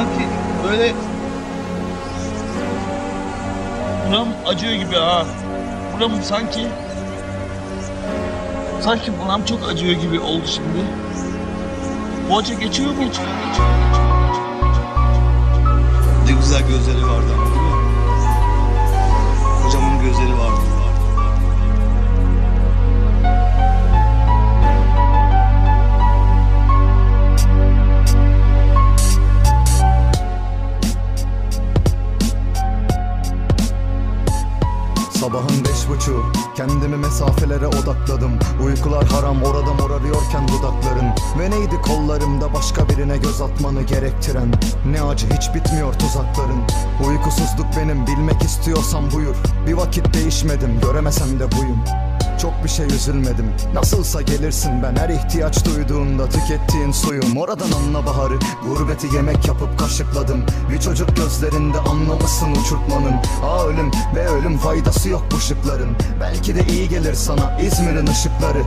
Sanki böyle buram acıyor gibi ha. Buram sanki sanki buram çok acıyor gibi oldu şimdi. Acı geçiyor mu hiç? Ne Sabahın beş buçuğu Kendimi mesafelere odakladım. Uykular haram orada morarıyorken dudakların. Ve neydi kollarımda başka birine göz atmanı gerektiren? Ne acı hiç bitmiyor tuzakların. Uykusuzluk benim bilmek istiyorsan buyur. Bir vakit değişmedim göremesem de buyum çok bir şey üzülmedim. Nasılsa gelirsin ben her ihtiyaç duyduğunda Tükettiğin suyum oradan anla baharı Gurbeti yemek yapıp kaşıkladım. Bir çocuk gözlerinde anlamışsın uçurtmanın. Aa ölüm ve ölüm faydası yok bu şıkların. Belki de iyi gelir sana İzmir'in ışıkları